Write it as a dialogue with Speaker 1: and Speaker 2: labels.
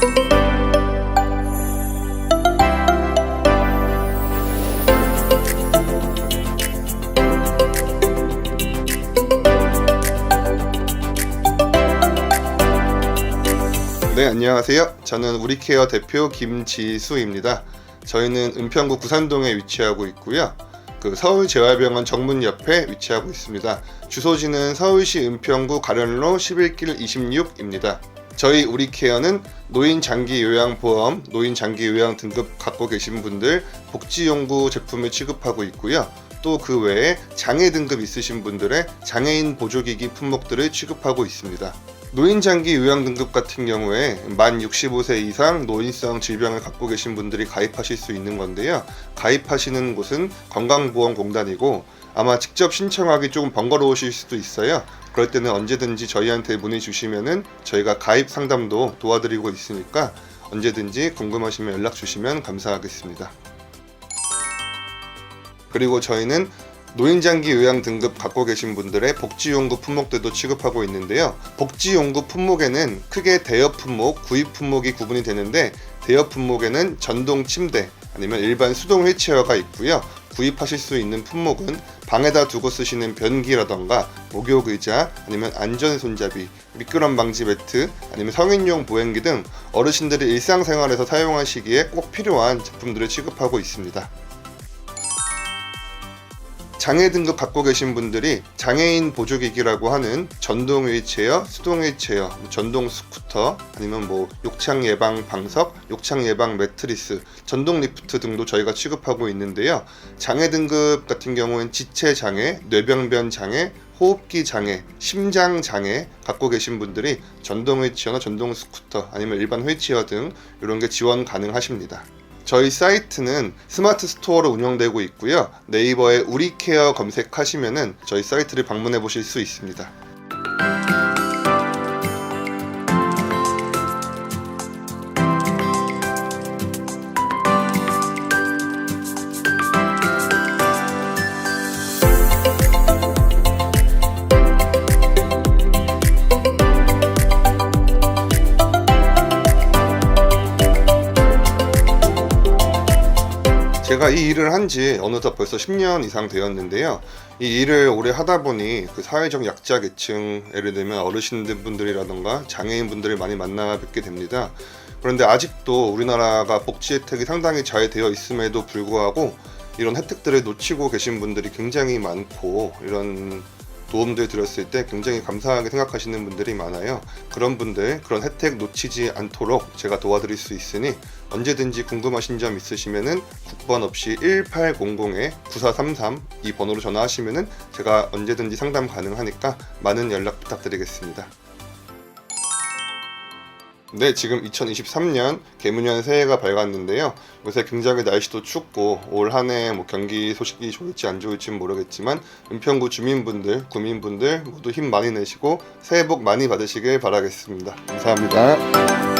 Speaker 1: 네, 안녕하세요. 저는 우리케어 대표 김지수입니다. 저희는 은평구 구산동에 위치하고 있고요. 그 서울재활병원 정문 옆에 위치하고 있습니다. 주소지는 서울시 은평구 가련로 11길 26입니다. 저희 우리 케어는 노인 장기 요양 보험, 노인 장기 요양 등급 갖고 계신 분들 복지용구 제품을 취급하고 있고요. 또 그 외에 장애 등급 있으신 분들의 장애인 보조기기 품목들을 취급하고 있습니다. 노인 장기 요양 등급 같은 경우에 만 65세 이상 노인성 질병을 갖고 계신 분들이 가입하실 수 있는 건데요. 가입하시는 곳은 건강보험공단이고 아마 직접 신청하기 조금 번거로우실 수도 있어요. 그럴 때는 언제든지 저희한테 문의 주시면은 저희가 가입 상담도 도와드리고 있으니까 언제든지 궁금하시면 연락 주시면 감사하겠습니다. 그리고 저희는 노인장기 요양 등급 갖고 계신 분들의 복지용구 품목들도 취급하고 있는데요. 복지용구 품목에는 크게 대여 품목, 구입 품목이 구분이 되는데 대여 품목에는 전동 침대 아니면 일반 수동 휠체어가 있고요. 구입하실 수 있는 품목은 방에다 두고 쓰시는 변기라던가 목욕 의자 아니면 안전 손잡이, 미끄럼 방지 매트 아니면 성인용 보행기 등 어르신들이 일상생활에서 사용하시기에 꼭 필요한 제품들을 취급하고 있습니다. 장애 등급 갖고 계신 분들이 장애인 보조기기라고 하는 전동 휠체어, 수동 휠체어, 전동 스쿠터, 아니면 뭐 욕창 예방 방석, 욕창 예방 매트리스, 전동 리프트 등도 저희가 취급하고 있는데요. 장애 등급 같은 경우는 지체 장애, 뇌병변 장애, 호흡기 장애, 심장 장애 갖고 계신 분들이 전동 휠체어나 전동 스쿠터 아니면 일반 휠체어 등 이런 게 지원 가능하십니다. 저희 사이트는 스마트 스토어로 운영되고 있고요. 네이버에 우리케어 검색하시면은 저희 사이트를 방문해 보실 수 있습니다. 제가 이 일을 한 지 어느덧 벌써 10년 이상 되었는데요. 이 일을 오래 하다 보니 그 사회적 약자 계층, 예를 들면 어르신들 분들이라던가 장애인 분들을 많이 만나 뵙게 됩니다. 그런데 아직도 우리나라가 복지 혜택이 상당히 잘 되어 있음에도 불구하고 이런 혜택들을 놓치고 계신 분들이 굉장히 많고 이런 도움들 드렸을 때 굉장히 감사하게 생각하시는 분들이 많아요. 그런 분들 그런 혜택 놓치지 않도록 제가 도와드릴 수 있으니 언제든지 궁금하신 점 있으시면은 국번 없이 1800에 9433 이 번호로 전화하시면은 제가 언제든지 상담 가능하니까 많은 연락 부탁드리겠습니다. 네, 지금 2023년 개문년 새해가 밝았는데요. 요새 굉장히 날씨도 춥고 올 한해 뭐 경기 소식이 좋을지 안 좋을지는 모르겠지만 은평구 주민분들, 구민분들 모두 힘 많이 내시고 새해 복 많이 받으시길 바라겠습니다. 감사합니다.